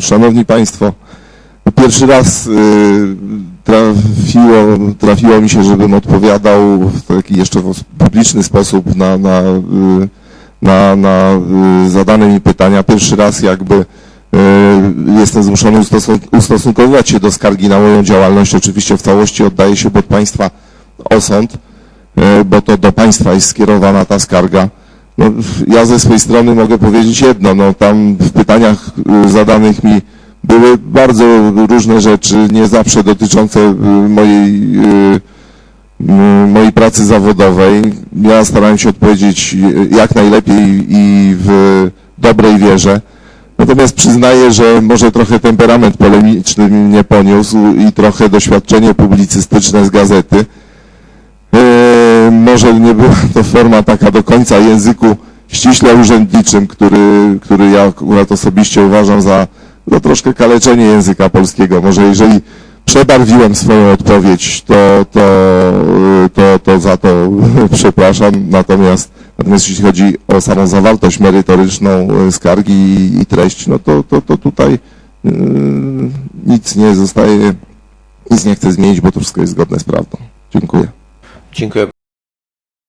Szanowni Państwo, pierwszy raz y, trafiło, trafiło mi się, żebym odpowiadał w taki jeszcze w publiczny sposób na, na, y, na, na y, zadane mi pytania. Pierwszy raz jakby jestem zmuszony ustosun- ustosunkowywać się do skargi na moją działalność. Oczywiście w całości oddaję się pod Państwa osąd, bo to do Państwa jest skierowana ta skarga. No, ja ze swojej strony mogę powiedzieć jedno, no tam w pytaniach y, zadanych mi były bardzo różne rzeczy, nie zawsze dotyczące y, mojej, y, mojej pracy zawodowej. Ja starałem się odpowiedzieć jak najlepiej i w dobrej wierze. Natomiast przyznaję, że może trochę temperament polemiczny mnie poniósł i trochę doświadczenie publicystyczne z gazety. Może nie była to forma taka do końca języku ściśle urzędniczym, który, który ja akurat osobiście uważam za, za troszkę kaleczenie języka polskiego. Może jeżeli przebarwiłem swoją odpowiedź, to, to, to, to za to przepraszam. Natomiast, natomiast jeśli chodzi o samą zawartość merytoryczną e, skargi i, i treść, no to, to, to tutaj e, nic nie zostaje, nic nie chcę zmienić, bo to wszystko jest zgodne z prawdą. Dziękuję. Dziękuję